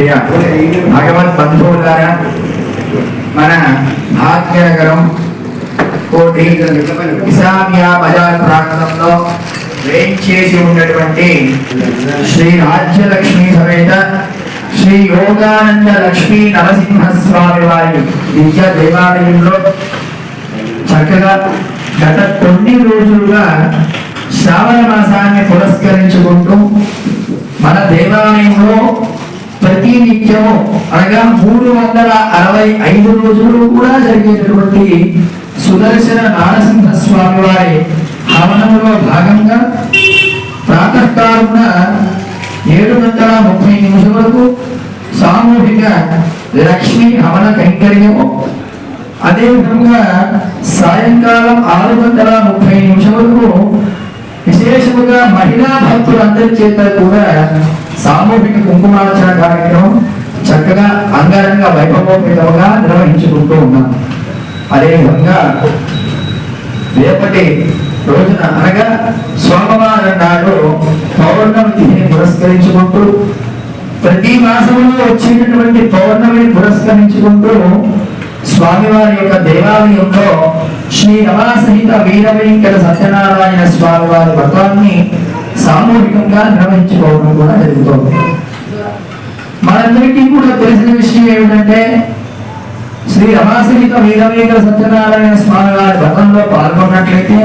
ప్రియ. భగవత్ బంధువులారా మన భాగ్యనగరం కోటి ఇసామియా బజార్ ప్రాంతంలో వేంచేసి ఉన్నటువంటి శ్రీ రాజ్యలక్ష్మి సమేత శ్రీ యోగానంద లక్ష్మీ నరసింహస్వామి వారి దివ్య దేవాలయంలో చక్కగా గత కొన్ని రోజులుగా శ్రావణ మాసాన్ని పురస్కరించుకుంటూ మన దేవాలయంలో ప్రతి నిత్యము. అనగా మూడు వందల అరవై ఐదు రోజులు కూడా జరిగేటటువంటి సుదర్శన నారసింహ స్వామి వారి హవనంలో భాగంగా ప్రాతకాలమున ఏడు గంటల ముప్పై నిమిషములకు సామూహిక లక్ష్మి హవన కైంకర్యము. అదేవిధంగా సాయంకాలం ఆరు గంటల ముప్పై నిమిషములకు విశేషముగా మహిళా భక్తులందరి చేత కూడా సామూహిక కుంకుమార్చన కార్యక్రమం చక్కగా అంగరంగ వైభవోపేతముగా నిర్వహించుకుంటూ ఉన్నాం. అదేవిధంగా రేపటి రోజున అనగా సోమవారం నాడు పౌర్ణమి తిథిని పురస్కరించుకుంటూ ప్రతి మాసంలో వచ్చేటటువంటి పౌర్ణమిని పురస్కరించుకుంటూ స్వామివారి యొక్క దేవాలయంలో శ్రీ రమాసహిత వీరవెంకట సత్యనారాయణ స్వామి వారి వ్రతాన్ని సామూహికంగా నిర్వహించుకోవడం కూడా జరుగుతుంది. మనందరికీ కూడా తెలిసిన విషయం ఏమిటంటే శ్రీ రమాసహిత వీరవేంద్ర సత్యనారాయణ స్వామి వారి వ్రతంలో పాల్గొన్నట్లయితే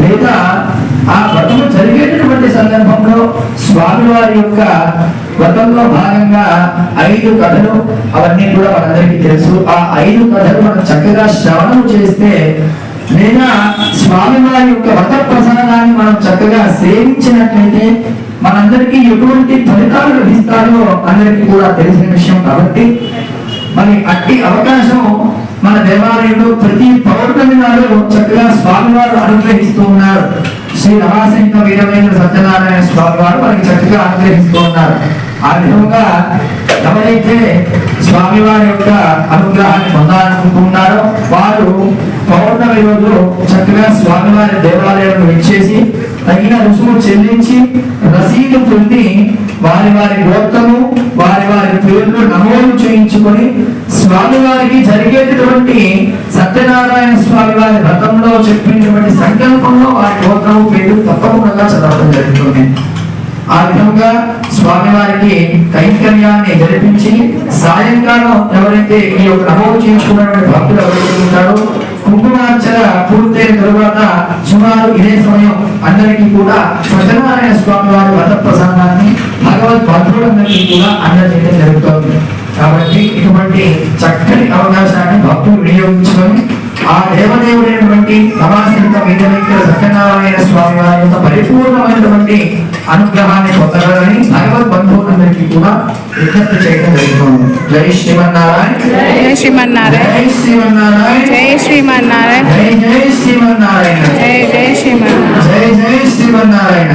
లేదా ఆ వ్రతము జరిగేటటువంటి సందర్భంలో స్వామి వారి యొక్క వ్రతంలో భాగంగా ఐదు కథలు అవన్నీ కూడా మనందరికీ తెలుసు. ఆ ఐదు కథలు మనం చక్కగా శ్రవణం చేస్తే ఏదైనా స్వామి వారి యొక్క వ్రత ప్రసాదాన్ని మనం చక్కగా సేవించినట్లయితే మనందరికీ ఎటువంటి ఫలితాలు లభిస్తారో అందరికీ కూడా తెలిసిన విషయం కాబట్టి మరి అట్టి అవకాశం మన దేవాలయంలో ప్రతి పౌర్ణమి నాడు చక్కగా స్వామివారు అనుగ్రహిస్తూ ఉన్నారు. శ్రీ రమాసంత వీరవేంద్ర సత్యనారాయణ స్వామి వారు మనకి చక్కగా అనుగ్రహిస్తూ ఉన్నారు. ఆ విధంగా ఎవరైతే స్వామివారి యొక్క అనుగ్రహాన్ని పొందాలనుకుంటున్నారో వారు పౌర్ణ రోజు చక్కగా స్వామివారి దేవాలయంలో ఇచ్చేసి తగిన రుసుము చెల్లించి రసీదు పొంది వారి వారి గోత్రము వారి వారి పేర్లు నమోదు చేయించుకొని స్వామివారికి జరిగేటటువంటి సత్యనారాయణ స్వామి వారి రథంలో చెప్పినటువంటి సంకల్పంలో వారి గోత్రము పేరు తప్పకుండా చదవడం జరుగుతుంది. ఆ విధంగా స్వామివారికి కైంకర్యాన్ని జరిపించి సాయంకాలం ఎవరైతే ఈ యొక్క నమోదు చేయించుకున్నటువంటి భక్తులు ఎవరైతే ఉంటారో దశ పూర్తయిన తరువాత సుమారు ఇదే సమయం అందరికీ కూడా సత్యనారాయణ స్వామి వారి వ్రత ప్రసాదాన్ని భగవద్ భక్తులందరికీ కూడా అందజేయడం జరుగుతోంది. కాబట్టి ఇటువంటి చక్కని అవకాశాన్ని భక్తులు వినియోగించుకొని ఆ దేవదేవుడైనటువంటి సమాశ్రిత విద్యవిక్ర సత్యనారాయణ స్వామి వారి యొక్క పరిపూర్ణమైనటువంటి అనుగ్రహాన్ని పొందగలని భగవద్ విజ్ఞప్తి చేయడం జరుగుతుంది జై శ్రీమన్నారాయణ. జై శ్రీమన్నారాయణ. జై శ్రీమన్నారాయణ. జై శ్రీమన్నారాయణ. జై జై శ్రీమన్నారాయణ. జై జై శ్రీమన్నారాయణ. జై జై శ్రీమన్నారాయణ.